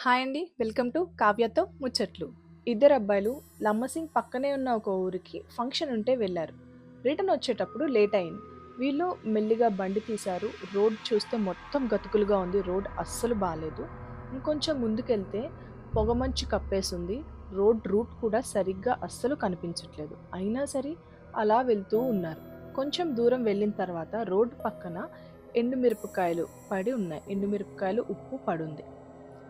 Hi అండి. Welcome to కావ్యతో ముచ్చట్లు. ఇద్దరు అబ్బాయిలు లమ్మసింగ్ పక్కనే ఉన్న ఒక ఊరికి ఫంక్షన్ ఉంటే వెళ్ళారు. రిటర్న్ వచ్చేటప్పుడు లేట్ అయింది. వీళ్ళు మెల్లిగా బండి తీశారు. రోడ్ చూస్తే మొత్తం గతుకులుగా ఉంది. రోడ్ అస్సలు బాగాలేదు ఇంకొంచెం ముందుకెళ్తే పొగమంచు కప్పేసింది. రోడ్ రూట్ కూడా సరిగ్గా అస్సలు కనిపించట్లేదు. అయినా సరే అలా వెళ్తూ ఉన్నారు. కొంచెం దూరం వెళ్ళిన తర్వాత రోడ్ పక్కన ఎండుమిరపకాయలు పడి ఉన్నాయి. ఎండుమిరపకాయలు ఉప్పు పడుంది.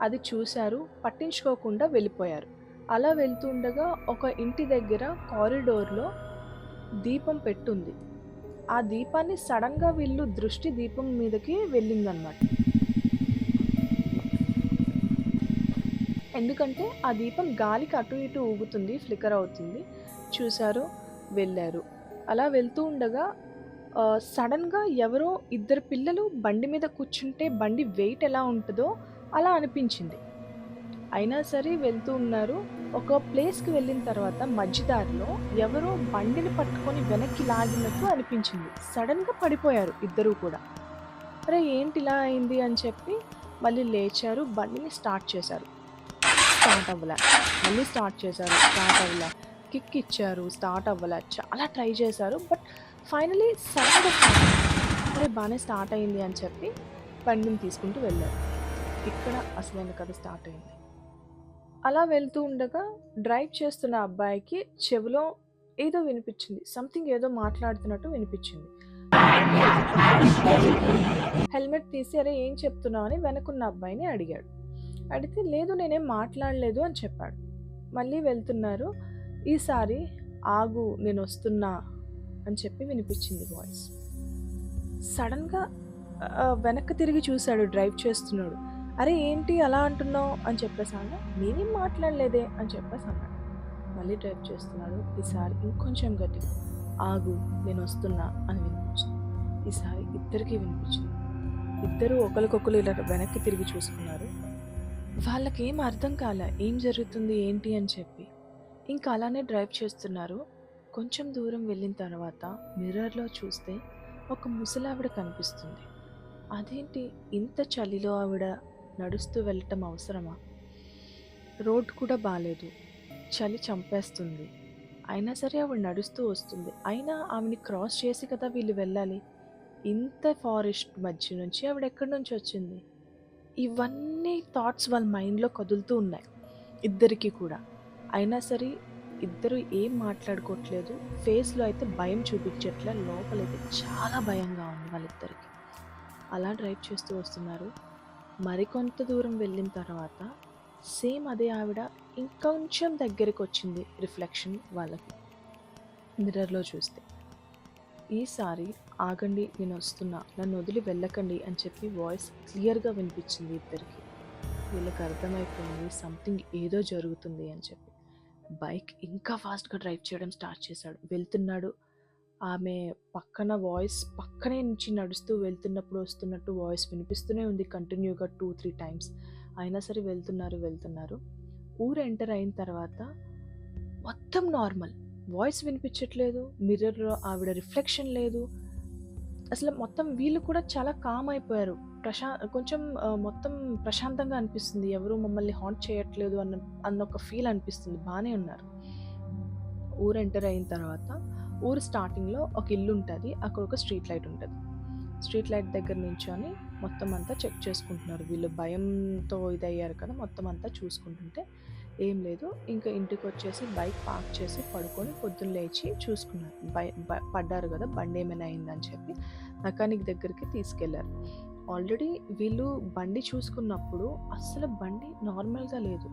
అది చూశారు పట్టించుకోకుండా వెళ్ళిపోయారు. అలా వెళ్తూ ఉండగా ఒక ఇంటి దగ్గర కారిడోర్లో దీపం పెట్టుంది. ఆ దీపాన్ని సడన్గా వీళ్ళు దృష్టి దీపం మీదకి వెళ్ళిందనమాట ఎందుకంటే ఆ దీపం గాలికి అటు ఇటు ఊగుతుంది ఫ్లికర్ అవుతుంది. చూశారు వెళ్ళారు. అలా వెళ్తూ ఉండగా సడన్గా ఎవరో ఇద్దరు పిల్లలు బండి మీద కూర్చుంటే బండి వెయిట్ ఎలా ఉంటుందో అలా అనిపించింది. అయినా సరే వెళ్తూ ఉన్నారు. ఒక ప్లేస్కి వెళ్ళిన తర్వాత మధ్యదారిలో ఎవరో బండిని పట్టుకొని వెనక్కి లాగినట్టు అనిపించింది. సడన్గా పడిపోయారు ఇద్దరూ కూడా. అరే ఏంటి ఇలా అయింది? అని చెప్పి మళ్ళీ లేచారు. బండిని స్టార్ట్ చేశారు. స్టార్ట్ అవ్వలే. మళ్ళీ స్టార్ట్ చేశారు. స్టార్ట్ అవ్వలే. కిక్ ఇచ్చారు. స్టార్ట్ అవ్వలే. చాలా ట్రై చేశారు. బట్ ఫైనలీ సడన్గా అరే బాగానే స్టార్ట్ అయింది అని చెప్పి బండిని తీసుకుంటూ వెళ్ళారు. ఇక్కడ అసలైన కథ స్టార్ట్ అయింది. అలా వెళ్తూ ఉండగా డ్రైవ్ చేస్తున్న అబ్బాయికి చెవిలో ఏదో వినిపించింది. సంథింగ్ ఏదో మాట్లాడుతున్నట్టు వినిపించింది. హెల్మెట్ తీసి అరే ఏం చెప్తున్నావు? అని వెనకున్న అబ్బాయిని అడిగాడు. అడిగితే లేదు నేనేం మాట్లాడలేదు అని చెప్పాడు. మళ్ళీ వెళ్తున్నారు ఈసారి ఆగు నేను వస్తున్నా అని చెప్పి వినిపించింది వాయిస్. సడన్గా వెనక్కి తిరిగి చూశాడు డ్రైవ్ చేస్తున్నాడు. అరే ఏంటి అలా అంటున్నావు? అని చెప్పేసి అన్నా నేనేం మాట్లాడలేదే అని చెప్పేసి అన్నాడు మళ్ళీ డ్రైవ్ చేస్తున్నాడు ఈసారి ఇంకొంచెం గట్టిగా ఆగు నేను వస్తున్నా అని వినిపించింది. ఈసారి ఇద్దరికి వినిపించింది. ఇద్దరు ఒకరికొకరు ఇలా వెనక్కి తిరిగి చూసుకున్నారు. వాళ్ళకి ఏం అర్థం కాలే ఏం జరుగుతుంది ఏంటి అని చెప్పి. ఇంకా అలానే డ్రైవ్ చేస్తున్నారు. కొంచెం దూరం వెళ్ళిన తర్వాత మిర్రర్లో చూస్తే ఒక ముసలావిడ కనిపిస్తుంది. అదేంటి ఇంత చలిలో ఆవిడ నడుస్తూ వెళ్ళటం అవసరమా? రోడ్ కూడా బాగాలేదు చలి చంపేస్తుంది. అయినా సరే ఆవిడ నడుస్తూ వస్తుంది. అయినా ఆమెని క్రాస్ చేసి కదా వీళ్ళు వెళ్ళాలి? ఇంత ఫారెస్ట్ మధ్య నుంచి ఆవిడ ఎక్కడి నుంచి వచ్చింది? ఇవన్నీ థాట్స్ వాళ్ళ మైండ్లో కదులుతూ ఉన్నాయి. ఇద్దరికి కూడా. అయినా సరే ఇద్దరు ఏం మాట్లాడుకోవట్లేదు. ఫేస్లో అయితే భయం చూపించట్లే. లోపలైతే చాలా భయంగా ఉంది వాళ్ళిద్దరికి. అలా డ్రైవ్ చేస్తూ వస్తున్నారు. మరికొంత దూరం వెళ్ళిన తర్వాత సేమ్ అదే ఆవిడ ఇంకొంచెం దగ్గరికి వచ్చింది రిఫ్లెక్షన్ వాళ్ళకి. మిర్రర్లో చూస్తే ఈసారి ఆగండి నేను వస్తున్నా. నన్ను వదిలి వెళ్ళకండి అని చెప్పి వాయిస్ క్లియర్గా వినిపించింది ఇద్దరికి. వీళ్ళకి అర్థమైపోయింది సంథింగ్ ఏదో జరుగుతుంది అని చెప్పి. బైక్ ఇంకా ఫాస్ట్గా డ్రైవ్ చేయడం స్టార్ట్ చేశాడు. వెళ్తున్నాడు ఆమె పక్కన వాయిస్ పక్కనే నుంచి నడుస్తూ వెళ్తున్నప్పుడు వస్తున్నట్టు వాయిస్ వినిపిస్తూనే ఉంది కంటిన్యూగా టూ త్రీ టైమ్స్. అయినా సరే వెళ్తున్నారు వెళ్తున్నారు. ఊరు ఎంటర్ అయిన తర్వాత మొత్తం నార్మల్. వాయిస్ వినిపించట్లేదు మిర్రర్లో ఆవిడ రిఫ్లెక్షన్ లేదు. అసలు మొత్తం వీళ్ళు కూడా చాలా కామ్ అయిపోయారు. ప్రశా కొంచెం మొత్తం ప్రశాంతంగా అనిపిస్తుంది. ఎవరు మమ్మల్ని హాంట్ చేయట్లేదు అన్న అన్న ఒక ఫీల్ అనిపిస్తుంది. బాగానే ఉన్నారు. ఊరు ఎంటర్ అయిన తర్వాత ఊరు స్టార్టింగ్లో ఒక ఇల్లు ఉంటుంది అక్కడ ఒక స్ట్రీట్ లైట్ ఉంటుంది. స్ట్రీట్ లైట్ దగ్గర నుంచొని మొత్తం అంతా చెక్ చేసుకుంటున్నారు. వీళ్ళు భయంతో ఇదయ్యారు కదా మొత్తం అంతా చూసుకుంటుంటే ఏం లేదు. ఇంకా ఇంటికి వచ్చేసి బైక్ పార్క్ చేసి పడుకొని పొద్దున్న లేచి చూసుకున్నారు. బై పడ్డారు కదా బండి ఏమైనా అయిందని చెప్పి మెకానిక్ దగ్గరికి తీసుకెళ్ళారు. ఆల్రెడీ వీళ్ళు బండి చూసుకున్నప్పుడు అస్సలు బండి నార్మల్గా లేదు.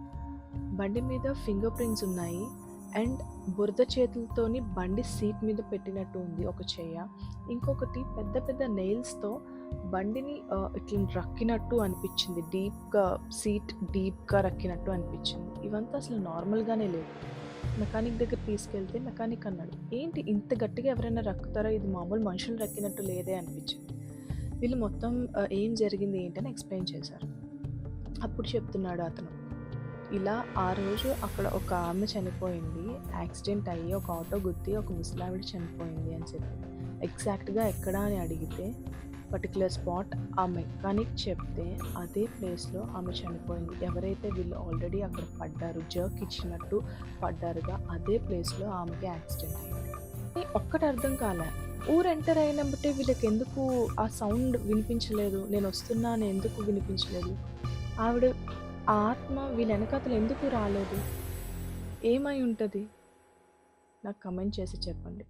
బండి మీద ఫింగర్ ప్రింట్స్ ఉన్నాయి. అండ్ బురద చేతులతోని బండి సీట్ మీద పెట్టినట్టు ఉంది ఒక చెయ్య. ఇంకొకటి పెద్ద పెద్ద నెయిల్స్తో బండిని ఇట్లా రక్కినట్టు అనిపించింది. డీప్గా సీట్ డీప్గా రక్కినట్టు అనిపించింది. ఇవంతా అసలు నార్మల్గానే లేదు మెకానిక్ దగ్గర తీసుకెళ్తే మెకానిక్ అన్నాడు ఏంటి ఇంత గట్టిగా ఎవరైనా రక్కుతారో? ఇది మామూలు మనుషులు రక్కినట్టు లేదే అనిపించింది. వీళ్ళు మొత్తం ఏం జరిగింది ఏంటని ఎక్స్ప్లెయిన్ చేశారు. అప్పుడు చెప్తున్నాడు అతను ఇలా ఆ రోజు అక్కడ ఒక ఆమె చనిపోయింది. యాక్సిడెంట్ అయ్యి ఒక ఆటో గుద్ది ఒక ముసలావిడ చనిపోయింది అని చెప్పి. ఎగ్జాక్ట్గా ఎక్కడ అని అడిగితే పర్టికులర్ స్పాట్ ఆ మెకానిక్ చెప్తే అదే ప్లేస్లో ఆమె చనిపోయింది. ఎవరైతే వీళ్ళు ఆల్రెడీ అక్కడ పడ్డారు జర్క్ ఇచ్చినట్టు పడ్డారుగా అదే ప్లేస్లో ఆమెకి యాక్సిడెంట్ అయింది. ఒక్కటి అర్థం కాలే ఊరు ఎంటర్ అయినప్పుడే వీళ్ళకి ఎందుకు ఆ సౌండ్ వినిపించలేదు? నేను వస్తున్నాను ఎందుకు వినిపించలేదు? ఆవిడ ఆ ఆత్మ వీళ్ళెనకతలు ఎందుకు రాలేదు? ఏమై ఉంటుంది? నాకు కమెంట్ చేసి చెప్పండి.